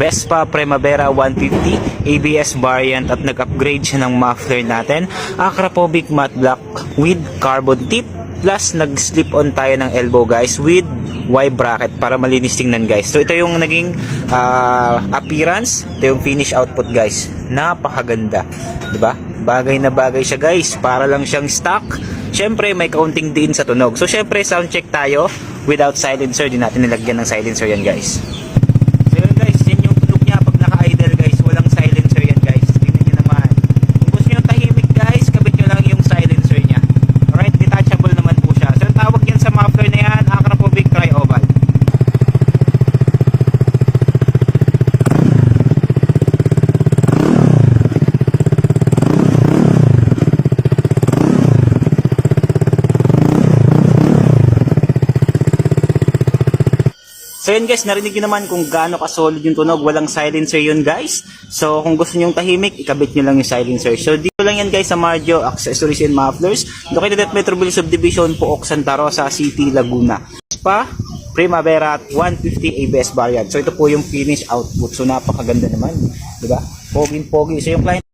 Vespa Primavera 150 ABS variant at nag-upgrade siya ng muffler natin. Acropovic matte black with carbon tip plus nag-slip on tayo ng elbow guys with Y bracket para malinis tingnan guys. So ito yung naging ah, appearance, ito yung finish output guys. Napakaganda, 'di ba? Bagay na bagay siya guys, para lang siyang stock. Syempre may kaunting din sa tunog. So syempre sound check tayo without silencer, di natin nilagyan ng silencer yan guys. So yun guys, yan yung tunog niya pag naka-idle guys, walang silencer yan guys. Tingnan niyo naman. Kung gusto niyo tahimik guys, kabit niyo lang yung silencer niya. Alright, detachable naman po siya. So yung tawag yan sa muffler na yan, Acropovic Tri-Oval. So yun guys, narinig nyo naman kung gaano ka-solid yung tunog. Walang silencer yun guys. So kung gusto nyo tahimik, ikabit nyo lang yung silencer. So dito lang yan guys sa Marjo Accessories and Mufflers. Located at Metroville Subdivision, Pook, Santa Rosa City, Laguna. Pa, Primavera at 150 ABS variant. So ito po yung finish output. So napakaganda naman. Diba? Poging-pogi. So yung client